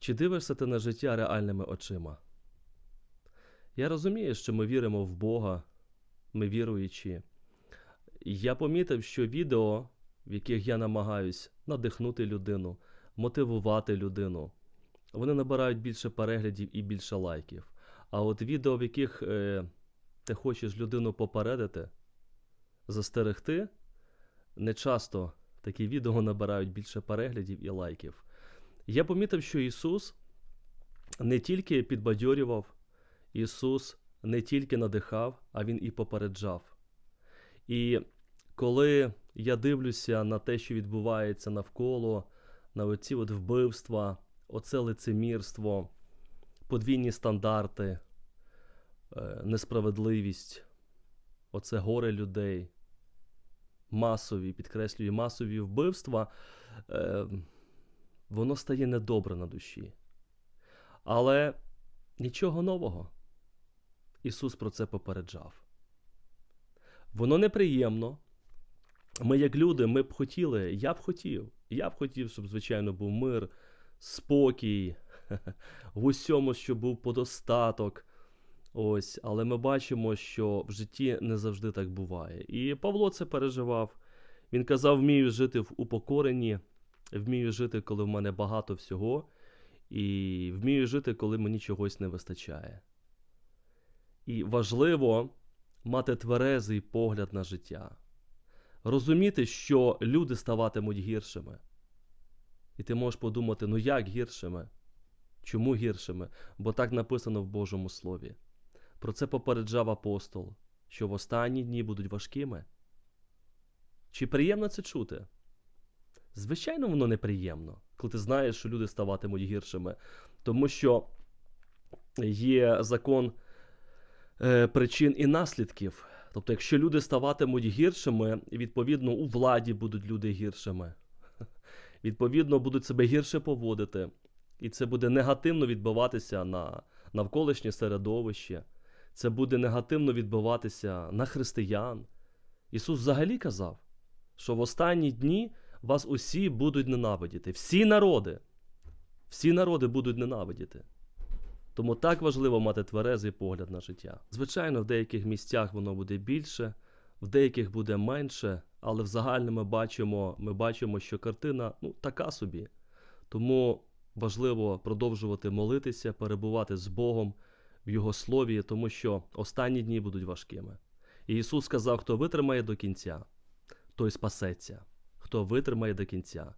Чи дивишся ти на життя реальними очима? Я розумію, що ми віримо в Бога, ми віруючі. Я помітив, що відео, в яких я намагаюсь надихнути людину, мотивувати людину, вони набирають більше переглядів і більше лайків. А от відео, в яких е, ти хочеш людину попередити, застерегти, не часто такі відео набирають більше переглядів і лайків. Я помітив, що Ісус не тільки підбадьорював, Ісус не тільки надихав, а Він і попереджав. І коли я дивлюся на те, що відбувається навколо, на оці от вбивства, оце лицемірство, подвійні стандарти, е, несправедливість, оце горе людей, масові, підкреслюю, масові вбивства, е, воно стає недобре на душі. Але нічого нового. Ісус про це попереджав. Воно неприємно. Ми, як люди, ми б хотіли, я б хотів, я б хотів, щоб, звичайно, був мир, спокій, в усьому, щоб був подостаток. Ось, але ми бачимо, що в житті не завжди так буває. І Павло це переживав. Він казав: вмію жити в упокоренні, вмію жити, коли в мене багато всього, і вмію жити, коли мені чогось не вистачає. І важливо мати тверезий погляд на життя, розуміти, що люди ставатимуть гіршими. І ти можеш подумати, ну як гіршими? Чому гіршими? Бо так написано в Божому Слові. Про це попереджав апостол, що в останні дні будуть важкими. Чи приємно це чути? Звичайно, воно неприємно, коли ти знаєш, що люди ставатимуть гіршими, тому що є закон е, причин і наслідків. Тобто, якщо люди ставатимуть гіршими, відповідно, у владі будуть люди гіршими. Відповідно, будуть себе гірше поводити, і це буде негативно відбиватися на навколишнє середовище, це буде негативно відбиватися на християн. Ісус взагалі казав, що в останні дні вас усі будуть ненавидіти. Всі народи. Всі народи будуть ненавидіти. Тому так важливо мати тверезий погляд на життя. Звичайно, в деяких місцях воно буде більше, в деяких буде менше, але в загальному ми бачимо, ми бачимо, що картина ну, така собі. Тому важливо продовжувати молитися, перебувати з Богом в Його слові, тому що останні дні будуть важкими. І Ісус сказав: хто витримає до кінця, той спасеться. Хто витримає до кінця.